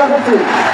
ঘোষণা করছি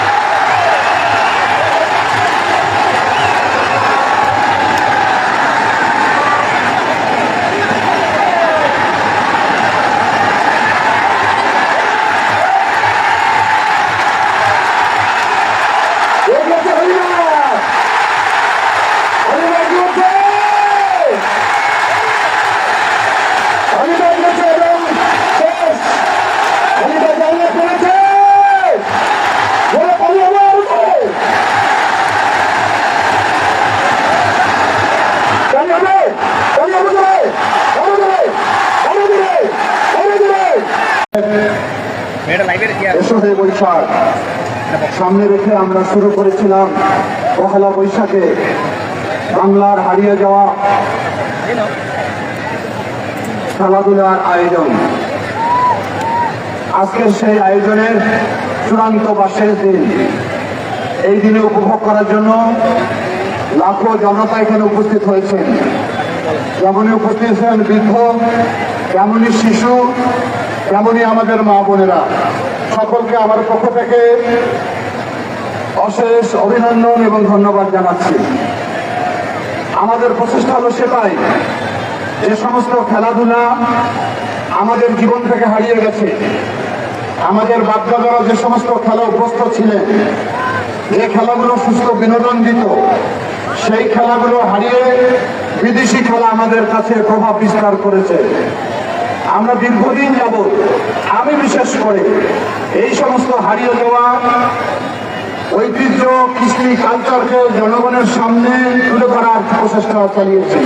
পালিয়ে যাবে এসো হে বৈশাখ। সামনে রেখে আমরা শুরু করেছিলাম পহেলা বৈশাখে বাংলার হারিয়ে যাওয়া খেলাধুলার আয়োজন। আজকের সেই আয়োজনের চূড়ান্ত বা শেষ দিন। এই দিনে উপভোগ করার জন্য লাখো জনতা এখানে উপস্থিত হয়েছেন। যেমনই উপস্থিত হয়েছেন বৃদ্ধ তেমনই শিশু তেমনই আমাদের মা বোনেরা। সকলকে আমার পক্ষ থেকে অশেষ অভিনন্দন এবং ধন্যবাদ জানাচ্ছি। আমাদের প্রচেষ্টা হলো সেটাই, যে সমস্ত খেলাধুলা আমাদের জীবন থেকে হারিয়ে গেছে। আমাদের বাচ্চাদারা যে সমস্ত খেলা অভ্যস্ত ছিলেন, যে খেলাগুলো সুস্থ বিনোদন দিত, সেই খেলাগুলো হারিয়ে বিদেশি খেলা আমাদের কাছে প্রভাব বিস্তার করেছে। আমরা দীর্ঘদিন যাব আমি বিশেষ করে এই সমস্ত হারিয়ে যাওয়া ঐতিহ্য, কৃষ্টি কালচারকে জনগণের সামনে তুলে ধরার প্রচেষ্টা চালিয়েছি।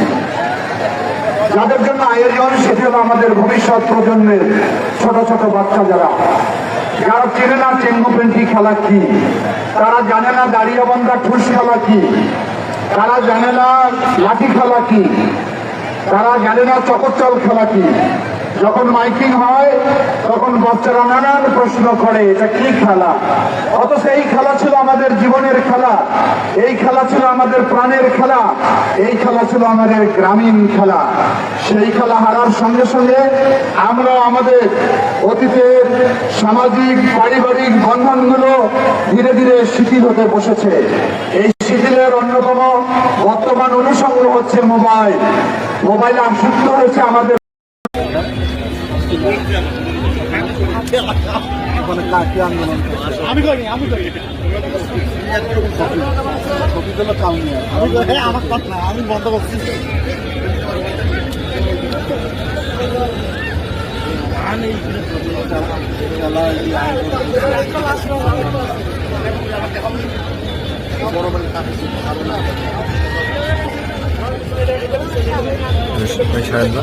যাদের জন্য আয়োজন, সেটি হলো আমাদের ভবিষ্যৎ প্রজন্মের ছোট ছোট বাচ্চা যারা। যারা চেনে না চেঙ্গু পেন্টি খেলা কি, তারা জানে না দাঁড়িয়ে বন্ধা ঠুস খেলা কি, তারা জানে না লাঠি খেলা কি, তারা জানে না চকরচল খেলা কি যখন মাইকিং হয়, তখন বাচ্চারা নানান প্রশ্ন করে, এটা কি খেলা? অথচ এই খেলা ছিল আমাদের জীবনের খেলা। এই খেলা ছিল আমাদের প্রাণের খেলা। এই খেলা ছিল আমাদের গ্রামীণ খেলা। সেই খেলা হারার সঙ্গে সঙ্গে আমরা আমাদের অতীতের সামাজিক, পারিবারিক বন্ধনগুলো ধীরে ধীরে শিথিল হতে বসেছে। এই শিথিলের অন্যতম বর্তমান অনুষঙ্গ হচ্ছে মোবাইল। মোবাইলে আসক্ত হয়েছে আমাদের আমি করি আমি করি। আমি হ্যাঁ, আমার কথা আমি বন্ধ করছি। ভাই ছাড়েন না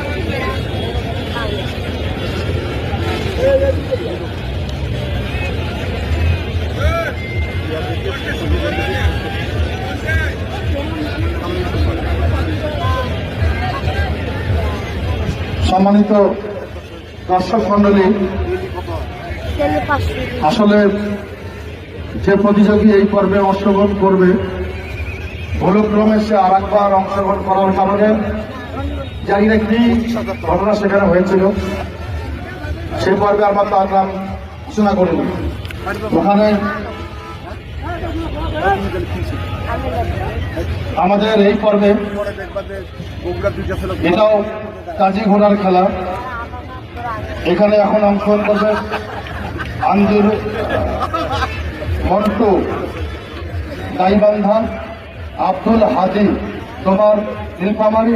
সম্মানিত দর্শক মন্ডলী আসলে যে প্রতিযোগী এই পর্বে অংশগ্রহণ করবে, ভুলক্রমে সে আর একবার অংশগ্রহণ করার কারণে জানি না কি ঘটনা সেখানে হয়েছিল। সেই পর্বে আমরা তার নাম ঘোষণা করিনি। ওখানে আমাদের এই পর্বে এটাও কাজী ঘোড়ার খেলা। এখানে এখন অংশগ্রহণ করবে আঞ্জুর মন্টু গাইবান্ধা আব্দুল হাজি তোমার নীলফামারি